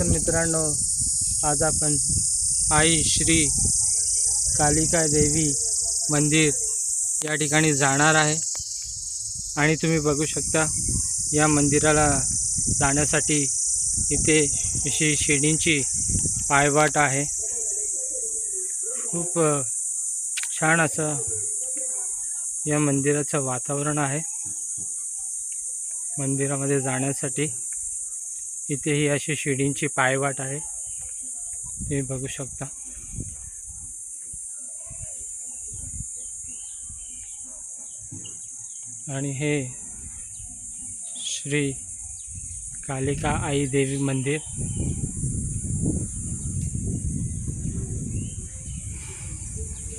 तर मित्रांनो आज आपण आई श्री कालिका देवी मंदिर या ठिकाणी जाणार आहे. आणि तुम्ही बघू शकता या मंदिराला जाण्यासाठी इथे अशी शिडींची पायवाट आहे. खूप छान असं या मंदिराचं वातावरण आहे. मंदिरामध्ये जाण्यासाठी इथे ही अशी शिडींची पायवाट आहे. तुम्ही बघू शकता. आणि हे श्री कालिका आई देवी मंदिर.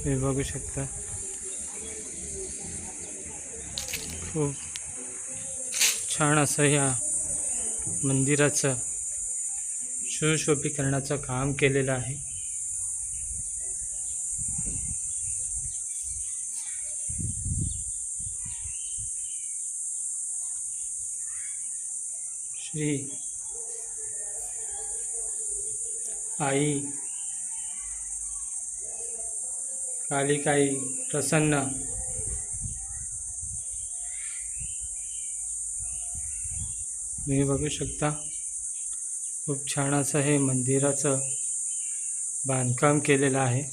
तुम्ही बघू शकता. खूप छान असं या मंदिराचं सुशोभीकरणाचं काम केलेलं आहे. श्री आई कालिकाई प्रसन्न तुम्ही बघू शकता. खूप छान असं हे मंदिराचं बांधकाम केलेलं आहे.